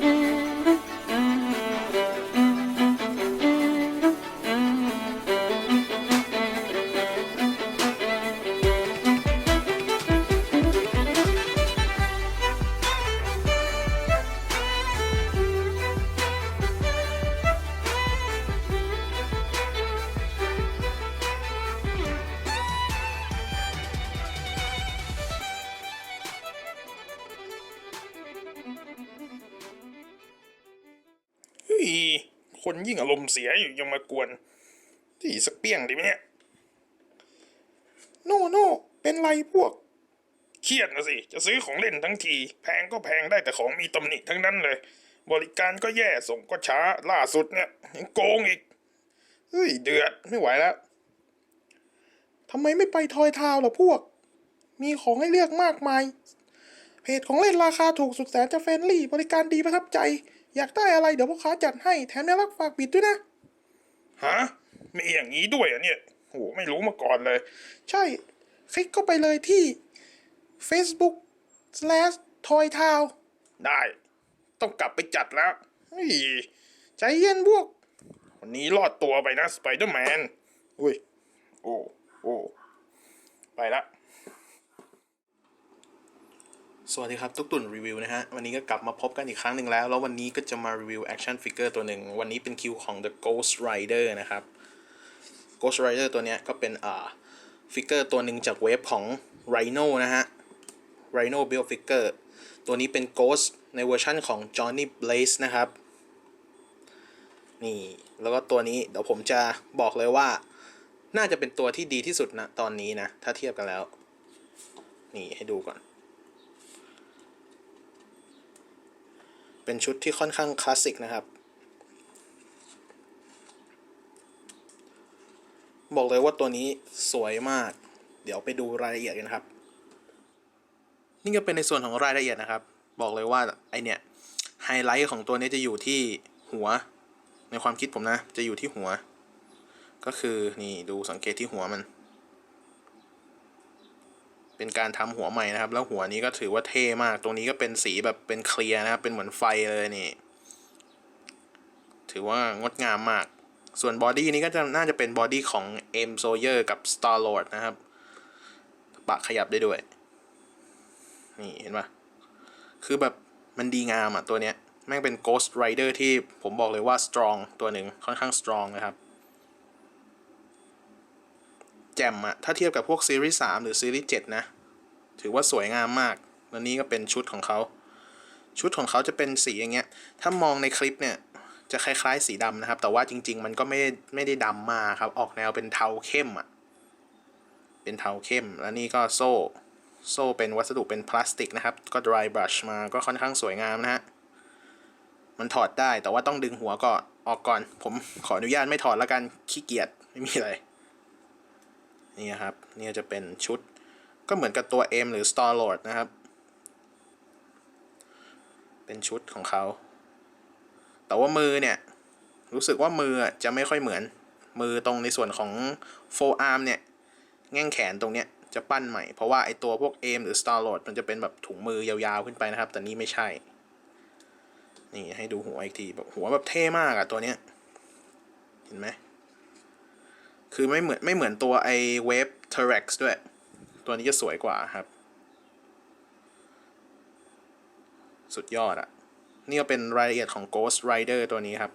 mm-hmm. คนยิ่งอารมณ์เสียอยู่ยังมากวน ที่สักเปี้ยงดีไหมเนี่ย โน่โน่เป็นไรพวก เครียดนะสิ จะซื้อของเล่นทั้งที แพงก็แพงได้แต่ของมีตำหนิทั้งนั้นเลย บริการก็แย่ส่งก็ช้าล่าสุดเนี่ยยังโกงอีก เฮ้ยเดือดไม่ไหวแล้วทำไมไม่ไปทอยทาวล่ะพวก มีของให้เลือกมากมายเพจของเล่นราคาถูกสุดแสนจะเฟรนลี่ บริการดีประทับใจ อยากได้อะไรเดี๋ยวพ่อค้าจัดให้แถมยังรับฝากบิดด้วยนะ ฮะมีอย่างนี้ด้วยอะเนี่ยโหไม่รู้มาก่อนเลย ใช่ คลิกเข้าไปเลยที่ Facebook slash toy town ได้ ต้องกลับไปจัดแล้วเฮ้ยใจเย็นพวก วันนี้รอดตัวไปนะสไปเดอร์แมน อุ้ย โอ้ โอ้ ไปละ สวัสดีครับตุ๊กตุ่นรีวิวนะฮะ วันนี้ก็กลับมาพบกันอีกครั้งหนึ่งแล้ว แล้ววันนี้ก็จะมารีวิวแอคชั่นฟิกเกอร์ตัวหนึ่ง วันนี้เป็นคิวของ The Ghost Rider นะครับ Ghost Rider ตัวเนี้ยก็เป็นอ่าฟิกเกอร์ตัวหนึ่งจากเว็บของ Rhino นะฮะ Rhino Build Figure ตัวนี้เป็น Ghost ในเวอร์ชั่นของ Johnny Blaze นะครับ นี่ แล้วก็ตัวนี้เดี๋ยวผมจะบอกเลยว่า น่าจะเป็นตัวที่ดีที่สุดนะตอนนี้นะ ถ้าเทียบกันแล้ว นี่ให้ดูก่อน เป็นชุดที่ค่อนข้างคลาสสิกนะครับ บอกเลยว่าตัวนี้สวยมาก เดี๋ยวไปดูรายละเอียดกันครับ นี่ก็เป็นในส่วนของรายละเอียดนะครับ บอกเลยว่าไอเนี่ยไฮไลท์ของตัวนี้จะอยู่ที่หัว ในความคิดผมนะ จะอยู่ที่หัว ก็คือนี่ดูสังเกตที่หัวมัน เป็นการทำหัวใหม่นะครับ แล้วหัวนี้ก็ถือว่าเท่มาก ตรงนี้ก็เป็นสีแบบเป็นเคลียร์นะครับ เป็นเหมือนไฟเลยนี่ ถือว่างดงามมาก ส่วนบอดี้นี้ก็จะน่าจะเป็นบอดี้ของ M s o y e r กับ Star Lord นะครับ ปากขยับได้ด้วย นี่เห็นปะคือแบบมันดีงามอะตัวเนี้ย แม่งเป็น Ghost Rider ที่ผมบอกเลยว่า strong ตัวหนึ่งค่อนข้าง strong นะครับ แจ่มอะถ้าเทียบกับพวกซีรีส์3หรือซีรีส์7นะ ถือว่าสวยงามมาก แล้วนี่ก็เป็นชุดของเขา ชุดของเขาจะเป็นสีอย่างเงี้ย ถ้ามองในคลิปเนี่ยจะคล้ายๆสีดำนะครับ แต่ว่าจริง ๆ มันก็ไม่ได้ไม่ได้ดำมากครับ ออกแนวเป็นเทาเข้มอะเป็นเทาเข้ม แล้วนี่ก็โซ่ โซ่เป็นวัสดุเป็นพลาสติกนะครับ ก็ dry brush มาก็ค่อนข้างสวยงามนะฮะ มันถอดได้แต่ว่าต้องดึงหัวก่อนออกก่อน ผมขออนุญาตไม่ถอดแล้วกันขี้เกียจไม่มีอะไร นี่ครับนี่จะเป็นชุดก็เหมือนกับตัว M หรือ Star Lord นะครับ เป็นชุดของเขา แต่ว่ามือเนี่ย รู้สึกว่ามือจะไม่ค่อยเหมือน มือตรงในส่วนของ forearm เนี่ย แง่งแขนตรงเนี้ยจะปั้นใหม่ เพราะว่าไอตัวพวก M หรือ Star Lord มันจะเป็นแบบถุงมือยาวๆขึ้นไปนะครับ แต่นี่ไม่ใช่ นี่ให้ดูหัวอีกทีแบบหัวแบบเท่มากอะตัวเนี้ย เห็นไหม คือไม่เหมือนไม่เหมือนตัวไอเวฟเทเร็กซ์ด้วย ตัวนี้จะสวยกว่าครับ สุดยอดอะนี่ก็เป็นรายละเอียดของ Ghost Rider ตัวนี้ครับ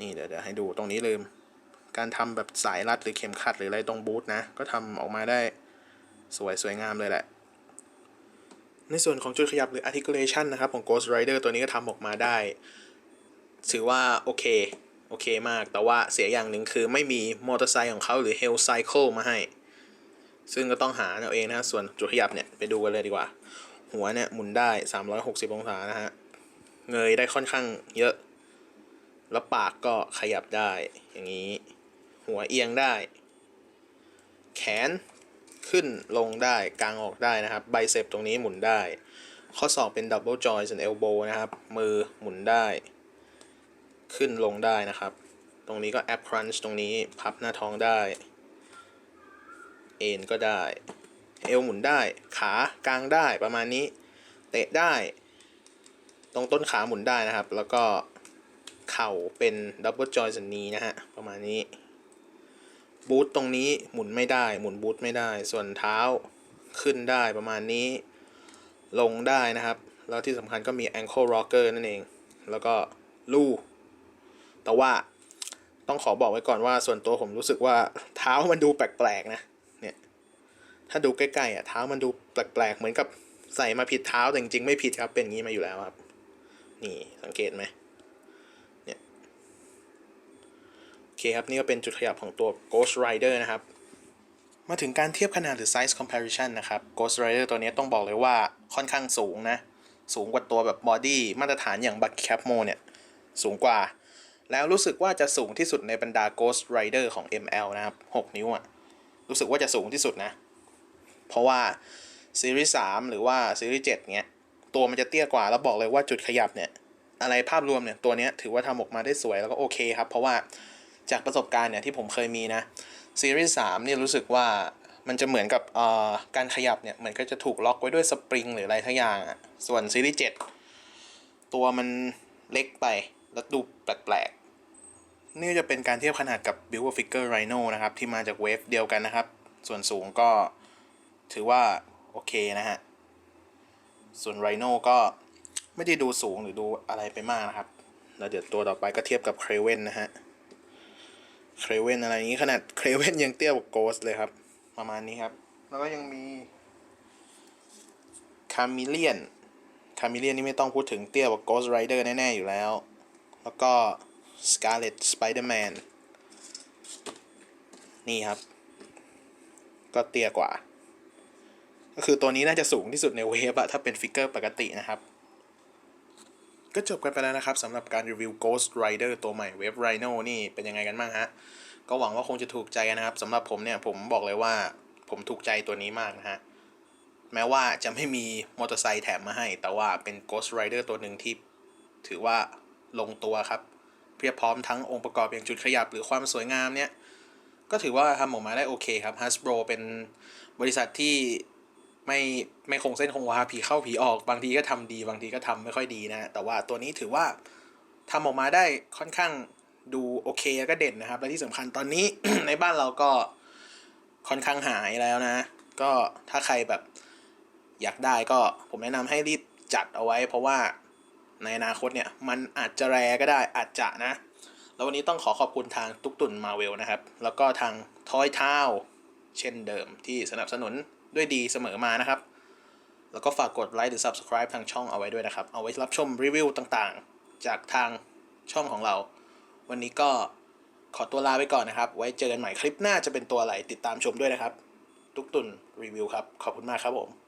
นี่เดี๋ยวเดี๋ยวให้ดูตรงนี้ลืม การทำแบบสายรัดหรือเข็มขัดหรืออะไรตรงบูทนะ ก็ทำออกมาได้สวยสวยงามเลยแหละ ในส่วนของจุดขยับหรือ articulation นะครับ ของ Ghost Rider ตัวนี้ก็ทำออกมาได้ ถือว่าโอเค โอเคมาก แต่ว่าเสียอย่างหนึ่งคือไม่มีมอเตอร์ไซค์ของเขาหรือ Hell Cycle มาให้ ซึ่งก็ต้องหาเอาเองนะส่วนจุดขยับเนี่ยไปดูกันเลยดีกว่า หัวเนี่ยหมุนได้ 360 องศานะฮะ เงยได้ค่อนข้างเยอะ แล้วปากก็ขยับได้อย่างนี้ หัวเอียงได้ แขนขึ้นลงได้กางออกได้นะครับไบเซปตรงนี้หมุนได้ ข้อศอกเป็นดับเบิลจอยส่วนเอลโบนะครับมือหมุนได้ ขึ้นลงได้นะครับ ตรงนี้ก็แอปครันช์ตรงนี้พับหน้าท้องได้ เอ็นก็ได้ เอวหมุนได้ ขากลางได้ประมาณนี้ เตะได้ ตรงต้นขาหมุนได้นะครับ แล้วก็เข่าเป็นดับเบิลจอยสันนีนะฮะ ประมาณนี้ บูทตรงนี้หมุนไม่ได้ หมุนบูทไม่ได้ ส่วนเท้าขึ้นได้ประมาณนี้ ลงได้นะครับ แล้วที่สำคัญก็มี ankle rocker นั่นเอง แล้วก็ลู่ แต่ว่าต้องขอบอกไว้ก่อนว่าส่วนตัวผมรู้สึกว่าเท้ามันดูแปลกๆนะเนี่ยถ้าดูใกล้ๆอะเท้ามันดูแปลกๆเหมือนกับใส่มาผิดเท้าแต่จริงๆไม่ผิดครับเป็นอย่างนี้มาอยู่แล้วครับ นี่สังเกตไหมเนี่ยโอเคครับนี่ก็เป็นจุดขยับของตัว Ghost Rider นะครับ มาถึงการเทียบขนาดหรือ size comparison นะครับ Ghost Rider ตัวนี้ต้องบอกเลยว่าค่อนข้างสูงนะ สูงกว่าตัวแบบบอดี้มาตรฐานอย่าง Buck Capmo เนี่ย สูงกว่า แล้วรู้สึกว่าจะสูงที่สุดในบรรดา Ghost Rider ของ ML นะครับ 6 นิ้วอะรู้สึกว่าจะสูงที่สุดนะ เพราะว่าซีรีส์3หรือว่าซีรีส์7เนี้ย ตัวมันจะเตี้ยกว่า แล้วบอกเลยว่าจุดขยับเนี่ย อะไรภาพรวมเนี่ย ตัวเนี้ยถือว่าทำออกมาได้สวยแล้วก็โอเคครับ เพราะว่าจากประสบการณ์เนี่ยที่ผมเคยมีนะซีรีส์3เนี่ยรู้สึกว่ามันจะเหมือนกับอ่อการขยับเนี่ย เหมือนก็จะถูกล็อกไว้ด้วยสปริงหรืออะไรทั้งอย่างอะส่วนซีรีส์7ตัวมันเล็กไปแล้วดูแปลกๆ นี่จะเป็นการเทียบขนาดกับ b u i l d Figure Rhino นะครับ ที่มาจากเวฟเดียวกันนะครับ ส่วนสูงก็ถือว่า โอเคนะฮะ ส่วน Rhino ก็ไม่ได้ดูสูงหรือดูอะไรไปมากนะครับ แล้วเดี๋ยวตัวต่อไปก็เทียบกับ Craven นะฮะเครเวนอะไรนี้ขนาดเครเวนยังเตี้ยกว่าโกสเลยครับ ประมาณนี้ครับ แล้วก็ยังมีคา m ิเลียนคา m ิเลียนนี่ไม่ต้องพูดถึงเตี้ยกว่าโกสไรเดอร์แน่ ๆ อยู่แล้ว แล้วก็ สกาเลตสไปเดอร์แมนนี่ครับ ก็เตี้ยกว่า ก็คือตัวนี้น่าจะสูงที่สุดในเวฟอะถ้าเป็นฟิกเกอร์ปกตินะครับ ก็จบกันไปแล้วนะครับสำหรับการรีวิว Ghost Rider ตัวใหม่ Wave Rhino นี่เป็นยังไงกันบ้างฮะ ก็หวังว่าคงจะถูกใจกันนะครับสำหรับผมเนี่ยผมบอกเลยว่าผมถูกใจตัวนี้มากนะฮะแม้ว่าจะไม่มีมอเตอร์ไซค์แถมมาให้ แต่ว่าเป็น Ghost Rider ตัวหนึ่งที่ถือว่าลงตัวครับ พียบพร้อมทั้งองค์ประกอบอย่างจุดขยับหรือความสวยงามเนี่ย ก็ถือว่าทำออกมาได้โอเคครับ Hasbro เป็นบริษัทที่ไม่ไม่คงเส้นคงวาผีเข้าผีออกบางทีก็ทำดี บางทีก็ทำไม่ค่อยดีนะ แต่ว่าตัวนี้ถือว่าทำออกมาได้ค่อนข้างดูโอเคแล้วก็เด่นนะครับ และที่สำคัญตอนนี้ ในบ้านเราก็ค่อนข้างหายแล้วนะ ก็ถ้าใครแบบอยากได้ก็ผมแนะนำให้รีบจัดเอาไว้ เพราะว่า ในอนาคตเนี่ย มันอาจจะแรก็ได้อาจจะนะ แล้ววันนี้ต้องขอขอบคุณทางตุกตุนมาเวลนะครับ แล้วก็ทางทอยเท้าเช่นเดิมที่สนับสนุนด้วยดีเสมอมานะครับ แล้วก็ฝากกดไลค์หรือ Subscribe ทางช่องเอาไว้ด้วยนะครับ เอาไว้รับชมรีวิวต่างๆ จากทางช่องของเรา วันนี้ก็ขอตัวลาไปก่อนนะครับ ไว้เจอกันใหม่คลิปหน้าจะเป็นตัวอะไรติดตามชมด้วยนะครับตุกตุนรีวิวครับ ขอบคุณมากครับผม